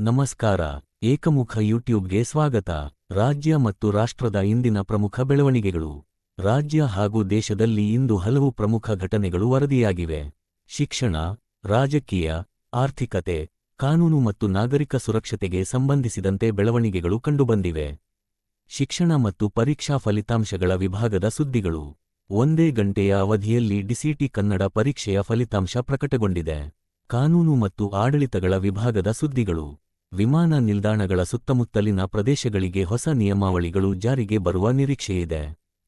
ನಮಸ್ಕಾರ, ಏಕಮುಖ ಯೂಟ್ಯೂಬ್ಗೆ ಸ್ವಾಗತ. ರಾಜ್ಯ ಮತ್ತು ರಾಷ್ಟ್ರದ ಇಂದಿನ ಪ್ರಮುಖ ಬೆಳವಣಿಗೆಗಳು. ರಾಜ್ಯ ಹಾಗೂ ದೇಶದಲ್ಲಿ ಇಂದು ಹಲವು ಪ್ರಮುಖ ಘಟನೆಗಳು ವರದಿಯಾಗಿವೆ. ಶಿಕ್ಷಣ, ರಾಜಕೀಯ, ಆರ್ಥಿಕತೆ, ಕಾನೂನು ಮತ್ತು ನಾಗರಿಕ ಸುರಕ್ಷತೆಗೆ ಸಂಬಂಧಿಸಿದಂತೆ ಬೆಳವಣಿಗೆಗಳು ಕಂಡುಬಂದಿವೆ. ಶಿಕ್ಷಣ ಮತ್ತು ಪರೀಕ್ಷಾ ಫಲಿತಾಂಶಗಳ ವಿಭಾಗದ ಸುದ್ದಿಗಳು. ಒಂದೇ ಗಂಟೆಯ ಅವಧಿಯಲ್ಲಿ ಡಿಸಿಟಿ ಕನ್ನಡ ಪರೀಕ್ಷೆಯ ಫಲಿತಾಂಶ ಪ್ರಕಟಗೊಂಡಿದೆ. ಕಾನೂನು ಮತ್ತು ಆಡಳಿತಗಳ ವಿಭಾಗದ ಸುದ್ದಿಗಳು. ವಿಮಾನ ನಿಲ್ದಾಣಗಳ ಸುತ್ತಮುತ್ತಲಿನ ಪ್ರದೇಶಗಳಿಗೆ ಹೊಸ ನಿಯಮಾವಳಿಗಳು ಜಾರಿಗೆ ಬರುವ ನಿರೀಕ್ಷೆಯಿದೆ.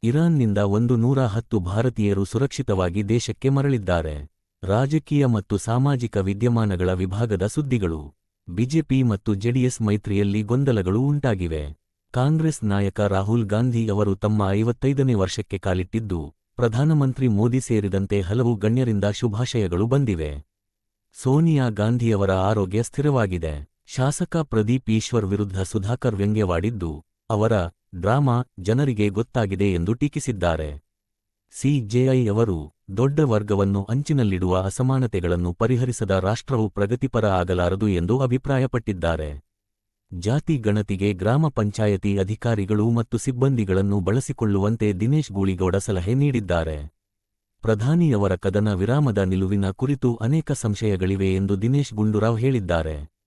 ಇರಾನ್ನಿಂದ ಒಂದು ನೂರ ಹತ್ತು ಭಾರತೀಯರು ಸುರಕ್ಷಿತವಾಗಿ ದೇಶಕ್ಕೆ ಮರಳಿದ್ದಾರೆ. ರಾಜಕೀಯ ಮತ್ತು ಸಾಮಾಜಿಕ ವಿದ್ಯಮಾನಗಳ ವಿಭಾಗದ ಸುದ್ದಿಗಳು. ಬಿಜೆಪಿ ಮತ್ತು ಜೆಡಿಎಸ್ ಮೈತ್ರಿಯಲ್ಲಿ ಗೊಂದಲಗಳು ಉಂಟಾಗಿವೆ. ಕಾಂಗ್ರೆಸ್ ನಾಯಕ ರಾಹುಲ್ ಗಾಂಧಿ ಅವರು ತಮ್ಮ ಐವತ್ತೈದನೇ ವರ್ಷಕ್ಕೆ ಕಾಲಿಟ್ಟಿದ್ದು, ಪ್ರಧಾನಮಂತ್ರಿ ಮೋದಿ ಸೇರಿದಂತೆ ಹಲವು ಗಣ್ಯರಿಂದ ಶುಭಾಶಯಗಳು ಬಂದಿವೆ. ಸೋನಿಯಾ ಗಾಂಧಿಯವರ ಆರೋಗ್ಯ ಸ್ಥಿರವಾಗಿದೆ. ಶಾಸಕ ಪ್ರದೀಪ್ ಈಶ್ವರ್ ವಿರುದ್ಧ ಸುಧಾಕರ್ ವ್ಯಂಗ್ಯವಾಡಿದ್ದು, ಅವರ ಡ್ರಾಮಾ ಜನರಿಗೆ ಗೊತ್ತಾಗಿದೆ ಎಂದು ಟೀಕಿಸಿದ್ದಾರೆ. ಸಿಜೆಐ ಅವರು ದೊಡ್ಡ ವರ್ಗವನ್ನು ಅಂಚಿನಲ್ಲಿಡುವ ಅಸಮಾನತೆಗಳನ್ನು ಪರಿಹರಿಸದ ರಾಷ್ಟ್ರವು ಪ್ರಗತಿಪರ ಆಗಲಾರದು ಎಂದು ಅಭಿಪ್ರಾಯಪಟ್ಟಿದ್ದಾರೆ. ಜಾತಿ ಗಣತಿಗೆ ಗ್ರಾಮ ಪಂಚಾಯತಿ ಅಧಿಕಾರಿಗಳು ಮತ್ತು ಸಿಬ್ಬಂದಿಗಳನ್ನು ಬಳಸಿಕೊಳ್ಳುವಂತೆ ದಿನೇಶ್ ಗೂಳಿಗೌಡ ಸಲಹೆ ನೀಡಿದ್ದಾರೆ. ಪ್ರಧಾನಿಯವರ ಕದನ ವಿರಾಮದ ನಿಲುವಿನ ಕುರಿತು ಅನೇಕ ಸಂಶಯಗಳಿವೆ ಎಂದು ದಿನೇಶ್ ಗುಂಡೂರಾವ್ ಹೇಳಿದ್ದಾರೆ.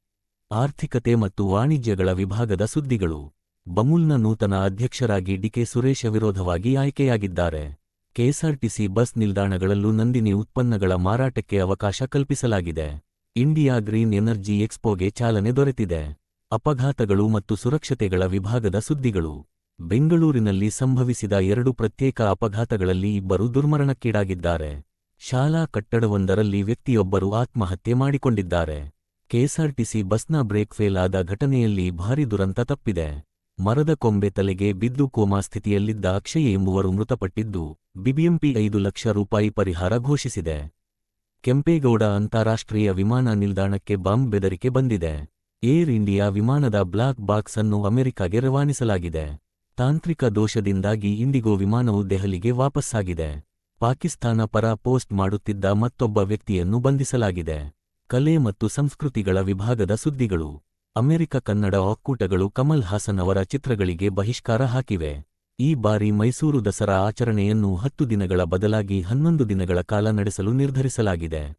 ಆರ್ಥಿಕತೆ ಮತ್ತು ವಾಣಿಜ್ಯಗಳ ವಿಭಾಗದ ಸುದ್ದಿಗಳು. ಬಮುಲ್ನ ನೂತನ ಅಧ್ಯಕ್ಷರಾಗಿ ಡಿಕೆ ಸುರೇಶ ವಿರೋಧವಾಗಿ ಆಯ್ಕೆಯಾಗಿದ್ದಾರೆ. ಕೆಎಸ್ಆರ್ಟಿಸಿ ಬಸ್ ನಿಲ್ದಾಣಗಳಲ್ಲೂ ನಂದಿನಿ ಉತ್ಪನ್ನಗಳ ಮಾರಾಟಕ್ಕೆ ಅವಕಾಶ ಕಲ್ಪಿಸಲಾಗಿದೆ. ಇಂಡಿಯಾ ಗ್ರೀನ್ ಎನರ್ಜಿ ಎಕ್ಸ್ಪೋಗೆ ಚಾಲನೆ ದೊರೆತಿದೆ. ಅಪಘಾತಗಳು ಮತ್ತು ಸುರಕ್ಷತೆಗಳ ವಿಭಾಗದ ಸುದ್ದಿಗಳು. ಬೆಂಗಳೂರಿನಲ್ಲಿ ಸಂಭವಿಸಿದ ಎರಡು ಪ್ರತ್ಯೇಕ ಅಪಘಾತಗಳಲ್ಲಿ ಇಬ್ಬರು ದುರ್ಮರಣಕ್ಕೀಡಾಗಿದ್ದಾರೆ. ಶಾಲಾ ಕಟ್ಟಡವೊಂದರಲ್ಲಿ ವ್ಯಕ್ತಿಯೊಬ್ಬರು ಆತ್ಮಹತ್ಯೆ ಮಾಡಿಕೊಂಡಿದ್ದಾರೆ. ಕೆಎಸ್ಆರ್ಟಿಸಿ ಬಸ್ನ ಬ್ರೇಕ್ ಫೇಲ್ ಆದ ಘಟನೆಯಲ್ಲಿ ಭಾರಿ ದುರಂತ ತಪ್ಪಿದೆ. ಮರದ ಕೊಂಬೆ ತಲೆಗೆ ಬಿದ್ದು ಕೋಮಾ ಸ್ಥಿತಿಯಲ್ಲಿದ್ದ ಅಕ್ಷಯ್ ಎಂಬುವರು ಮೃತಪಟ್ಟಿದ್ದು, ಬಿಬಿಎಂಪಿ ಐದು ಲಕ್ಷ ರೂಪಾಯಿ ಪರಿಹಾರ ಘೋಷಿಸಿದೆ. ಕೆಂಪೇಗೌಡ ಅಂತಾರಾಷ್ಟ್ರೀಯ ವಿಮಾನ ನಿಲ್ದಾಣಕ್ಕೆ ಬಾಂಬ್ ಬೆದರಿಕೆ ಬಂದಿದೆ. ಏರ್ ಇಂಡಿಯಾ ವಿಮಾನದ ಬ್ಲಾಕ್ ಬಾಕ್ಸ್ ಅನ್ನು ಅಮೆರಿಕಾಗೆ ರವಾನಿಸಲಾಗಿದೆ. ತಾಂತ್ರಿಕ ದೋಷದಿಂದಾಗಿ ಇಂಡಿಗೋ ವಿಮಾನವು ದೆಹಲಿಗೆ ವಾಪಸ್ಸಾಗಿದೆ. ಪಾಕಿಸ್ತಾನ ಪರ ಪೋಸ್ಟ್ ಮಾಡುತ್ತಿದ್ದ ಮತ್ತೊಬ್ಬ ವ್ಯಕ್ತಿಯನ್ನು ಬಂಧಿಸಲಾಗಿದೆ. ಕಲೆ ಮತ್ತು ಸಂಸ್ಕೃತಿಗಳ ವಿಭಾಗದ ಸುದ್ದಿಗಳು. ಅಮೆರಿಕ ಕನ್ನಡ ಒಕ್ಕೂಟಗಳು ಕಮಲ್ ಹಾಸನ್ ಅವರ ಚಿತ್ರಗಳಿಗೆ ಬಹಿಷ್ಕಾರ ಹಾಕಿವೆ. ಈ ಬಾರಿ ಮೈಸೂರು ದಸರಾ ಆಚರಣೆಯನ್ನು ಹತ್ತು ದಿನಗಳ ಬದಲಾಗಿ ಹನ್ನೊಂದು ದಿನಗಳ ಕಾಲ ನಡೆಸಲು ನಿರ್ಧರಿಸಲಾಗಿದೆ.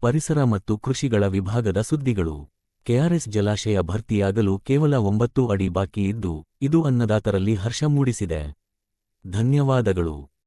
ಪರಿಸರ ಮತ್ತು ಕೃಷಿಗಳ ವಿಭಾಗದ ಸುದ್ದಿಗಳು. ಕೆಆರ್ಎಸ್ ಜಲಾಶಯ ಭರ್ತಿಯಾಗಲು ಕೇವಲ ಒಂಬತ್ತು ಅಡಿ ಬಾಕಿ ಇದ್ದು, ಇದು ಅನ್ನದಾತರಲ್ಲಿ ಹರ್ಷ ಮೂಡಿಸಿದೆ. ಧನ್ಯವಾದಗಳು.